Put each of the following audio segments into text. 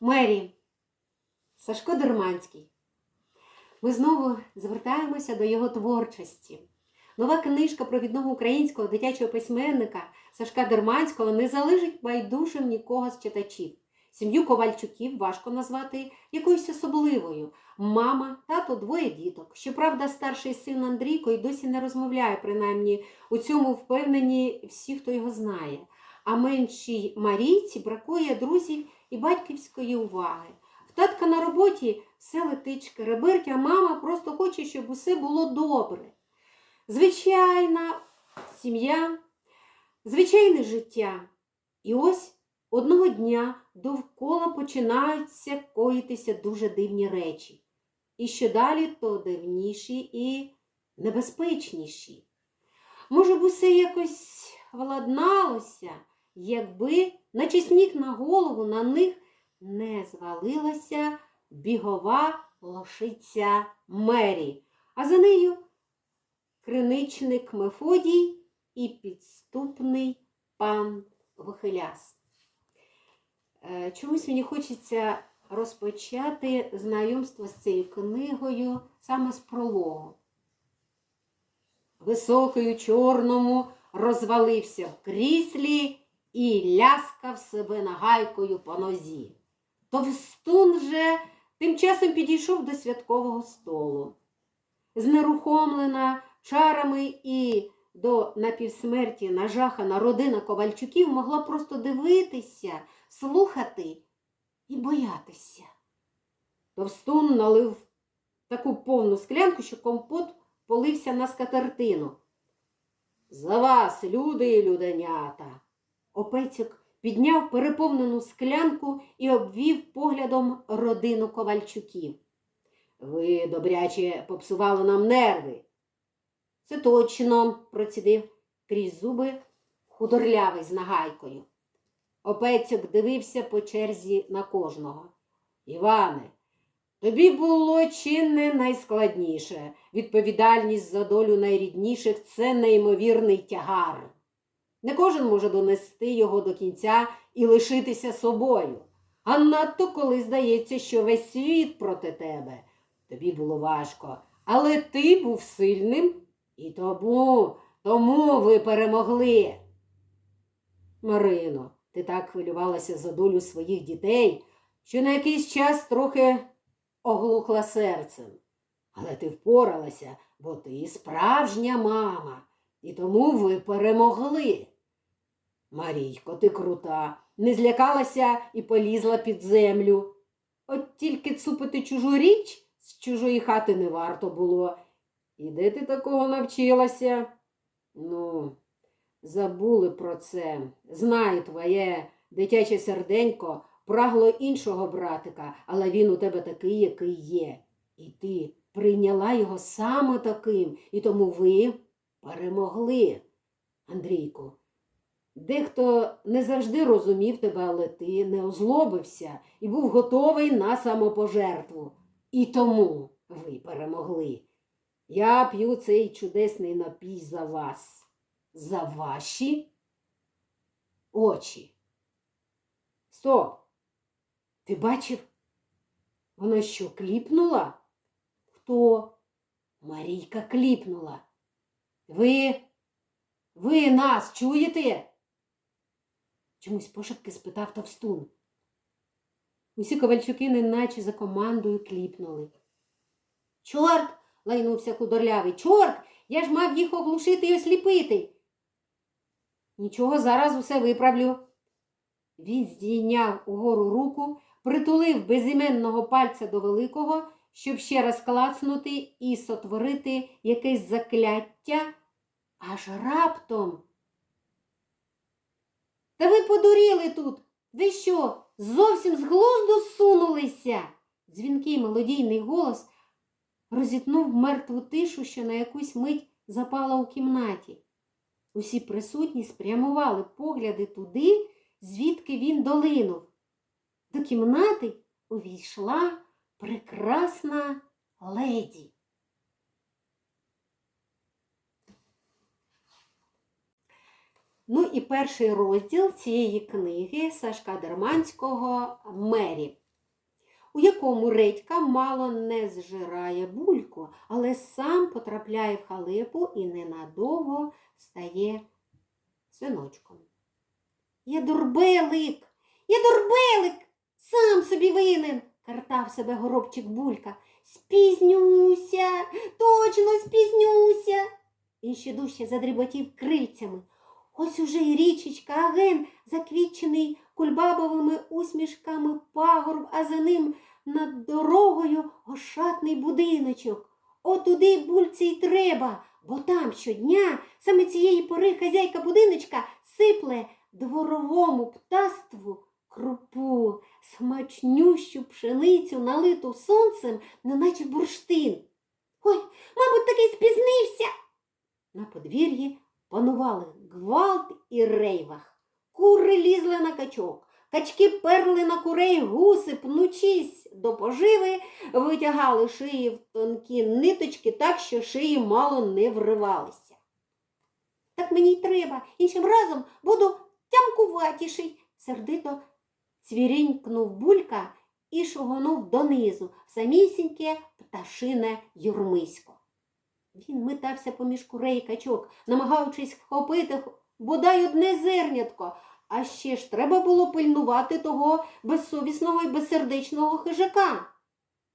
Мері, Сашко Дерманський. Ми знову звертаємося до його творчості. Нова книжка провідного українського дитячого письменника Сашка Дерманського не залежить байдужим нікого з читачів. Сім'ю Ковальчуків важко назвати якоюсь особливою. Мама, тато, двоє діток. Щоправда, старший син Андрійко й досі не розмовляє, принаймні у цьому впевнені всі, хто його знає. А меншій Марійці бракує друзів і батьківської уваги. В татка на роботі все летить шкереберть, а мама просто хоче, щоб усе було добре. Звичайна сім'я, звичайне життя. І ось одного дня довкола починаються коїтися дуже дивні речі. І що далі, то дивніші і небезпечніші. Може б, усе якось владналося, якби, наче сніг на голову, на них не звалилася бігова лошиця Мері, а за нею криничник Мефодій і підступний пан Вихиляс. Е, Чомусь мені хочеться розпочати знайомство з цією книгою саме з прологу. Високий у чорному розвалився в кріслі і ляскав себе нагайкою по нозі. Товстун же тим часом підійшов до святкового столу. Знерухомлена чарами і до напівсмерті нажахана родина Ковальчуків могла просто дивитися, слухати і боятися. Товстун налив таку повну склянку, що компот полився на скатертину. За вас, люди і люденята. Опецьок підняв переповнену склянку і обвів поглядом родину Ковальчуків. Ви добряче попсували нам нерви. Це точно, процідив крізь зуби худорлявий з нагайкою. Опецьок дивився по черзі на кожного. Іване, тобі було чи не найскладніше. Відповідальність за долю найрідніших це неймовірний тягар. Не кожен може донести його до кінця і лишитися собою. А надто коли здається, що весь світ проти тебе. Тобі було важко, але ти був сильним і тому, тому ви перемогли. Марино, ти так хвилювалася за долю своїх дітей, що на якийсь час трохи оглухла серцем. Але ти впоралася, бо ти справжня мама, і тому ви перемогли. Марійко, ти крута, не злякалася і полізла під землю. От тільки цупити чужу річ з чужої хати не варто було. І де ти такого навчилася? Ну, забули про це. Знаю твоє дитяче серденько прагло іншого братика, але він у тебе такий, який є. І ти прийняла його саме таким, і тому ви перемогли. Андрійку, дехто не завжди розумів тебе, але ти не озлобився і був готовий на самопожертву. І тому ви перемогли. Я п'ю цей чудесний напій за вас, за ваші очі. Стоп! Ти бачив? Вона що, кліпнула? Хто? Марійка кліпнула. Ви, ви нас чуєте? Чомусь пошепки спитав Товстун. Усі ковальчуки неначе за командою кліпнули. Чорт! лайнувся худорлявий. Чорт! Я ж мав їх оглушити і осліпити. Нічого, зараз усе виправлю. Він здійняв угору руку, притулив безіменного пальця до великого, щоб ще раз клацнути і сотворити якесь закляття, аж раптом. Та ви подуріли тут. Ви що, зовсім з глузду сунулися? Дзвінкий мелодійний голос розітнув мертву тишу, що на якусь мить запала у кімнаті. Усі присутні спрямували погляди туди, звідки він долинув. До кімнати увійшла прекрасна леді. Ну і перший розділ цієї книги Сашка Дерманського Мері. у якому редька мало не зжирає бульку, але сам потрапляє в халепу і ненадовго стає синочком. Я дурбелик, я дурбелик, сам собі винен, картав себе горобчик булька. Спізнюся, точно спізнюся. Він ще дужче задріботів крильцями. Ось уже й річечка, а ген, заквітчений кульбабовими усмішками пагорб, а за ним над дорогою ошатний будиночок. Отуди бульці й треба, бо там щодня саме цієї пори хазяйка будиночка сипле дворовому птаству крупу, смачнющу пшеницю, налиту сонцем, неначе бурштин. Ой, мабуть, таки спізнився. На подвір'ї панували гвалт і рейвах. Кури лізли на качок, качки перли на курей, гуси, пнучись до поживи, витягали шиї в тонкі ниточки так, що шиї мало не вривалися. Так мені й треба, іншим разом буду тямкуватіший, сердито цвірінькнув булька і шугонув донизу в самісіньке пташине юрмисько. Він метався поміж курей і качок, намагаючись вхопити бодай одне зернятко, а ще ж треба було пильнувати того безсовісного і безсердечного хижака.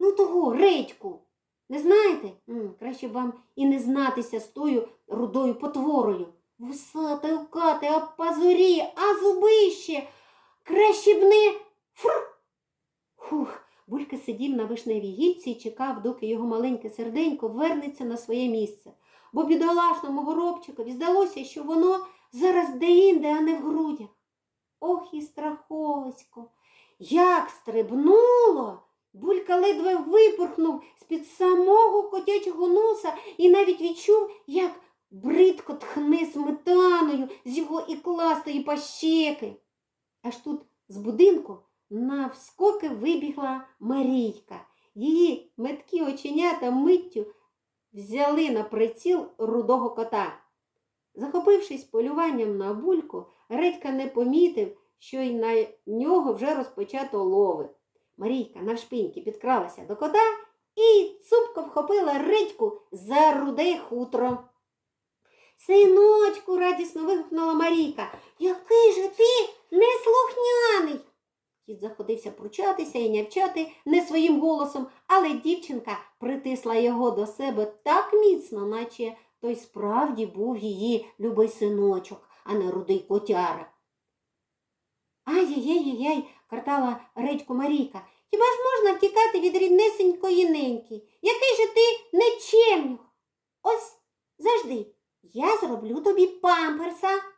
Ну, того редьку. Не знаєте? М, краще б вам і не знатися з тою рудою потворою. Вусате, укате, а пазурі, а зубище. Краще б не фр. Фух, Булька сидів на вишневій гільці і чекав, доки його маленьке серденько вернеться на своє місце. Бо бідолашному горобчикові здалося, що воно зараз де-інде, а не в грудях. Ох і страховисько. Як стрибнуло. Булька ледве випорхнув з-під самого котячого носа і навіть відчув, як бридко тхне сметаною з його ікластої пащеки. Аж тут з будинку навскоки вибігла Марійка. Її меткі оченята миттю взяли на приціл рудого кота. Захопившись полюванням на бульку, Редька не помітив, що й на нього вже розпочато лови. Марійка навшпиньки підкралася до кота і цупко вхопила Редьку за руде хутро. Синочку, радісно вигукнула Марійка, який же ти неслухняний. Кіт заходився пручатися і нявчати не своїм голосом, але дівчинка притисла його до себе так міцно, наче той справді був її любий синочок, а не рудий котяра. Ай-яй-яй-яй, картала редьку Марійка. Хіба ж можна втікати від ріднесенької неньки? Який же ти нечемнюх? Ось завжди я зроблю тобі памперса.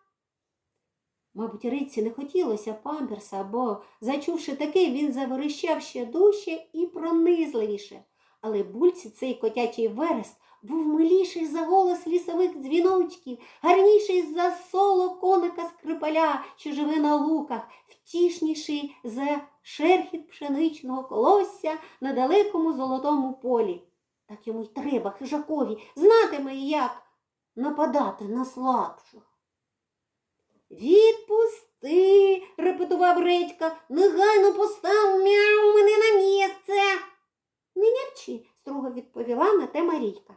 Мабуть, Риці не хотілося памперса, бо, зачувши таке, він заверещав ще дужче і пронизливіше. Але бульці цей котячий верес був миліший за голос лісових дзвіночків, гарніший за соло коника скрипаля, що живе на луках, втішніший за шерхіт пшеничного колосся на далекому золотому полі. Так йому й треба, хижакові, знатиме, як нападати на слабших. Відпусти, репетував Редька, негайно постав мяу мене на місце. Не нявчи, строго відповіла на те Марійка.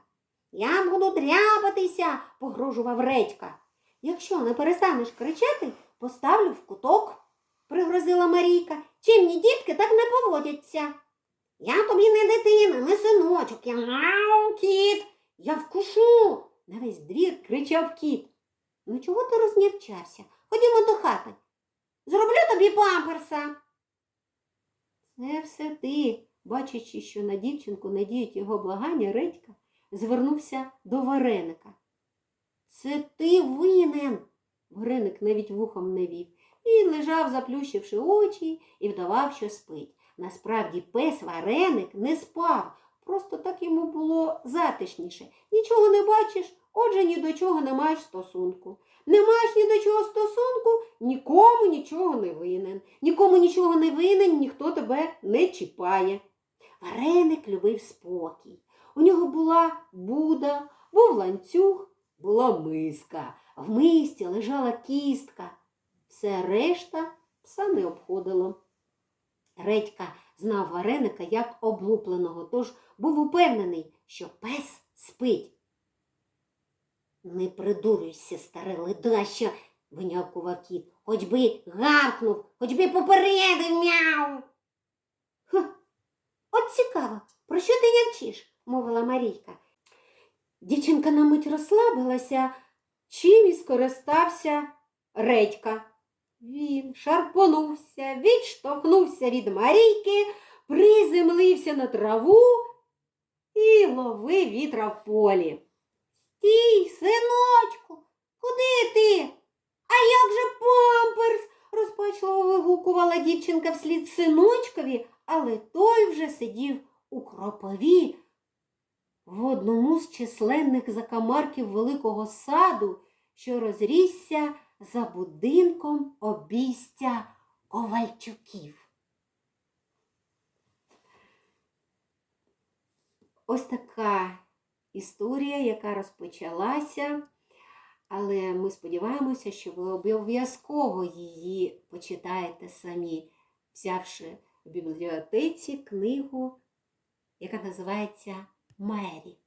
Я буду дряпатися, погрожував Редька. Якщо не перестанеш кричати, поставлю в куток, пригрозила Марійка. Чимні дітки так не поводяться. Я тобі не дитина, не синочок, я мау, кіт, я вкушу. На весь двір кричав кіт. Ну чого ти рознявчався? Ходімо до хати. Зроблю тобі памперса. Це все ти, бачачи, що на дівчинку надіють його благання, Редька звернувся до вареника. Це ти винен. Вареник навіть вухом не вів. Він лежав, заплющивши очі, і вдавав, що спить. Насправді пес вареник не спав, просто так йому було затишніше. Нічого не бачиш, отже ні до чого не маєш стосунку. Не маєш ні до чого стосунку, нікому нічого не винен. Нікому нічого не винен, ніхто тебе не чіпає. Вареник любив спокій. У нього була буда, був ланцюг, була миска. В мисці лежала кістка. Все решта пса не обходило. Редька знав вареника як облупленого, тож був упевнений, що пес спить. Не придурюйся, старе ледащо, винявкував кіт. Хоч би гаркнув, хоч би попередив мяу. Ха, от цікаво, про що ти нявчиш? мовила Марійка. Дівчинка на мить розслабилася, чим і скористався Редька. Він шарпонувся, відштовхнувся від Марійки, приземлився на траву і ловив вітра в полі. Стій, синочку, куди ти? А як же памперс? розпачливо вигукувала дівчинка вслід синочкові, але той вже сидів у кропові в одному з численних закамарків великого саду, що розрісся за будинком обійстя Ковальчуків. Ось така історія, яка розпочалася, але ми сподіваємося, що ви обов'язково її почитаєте самі, взявши в бібліотеці книгу, яка називається Мері.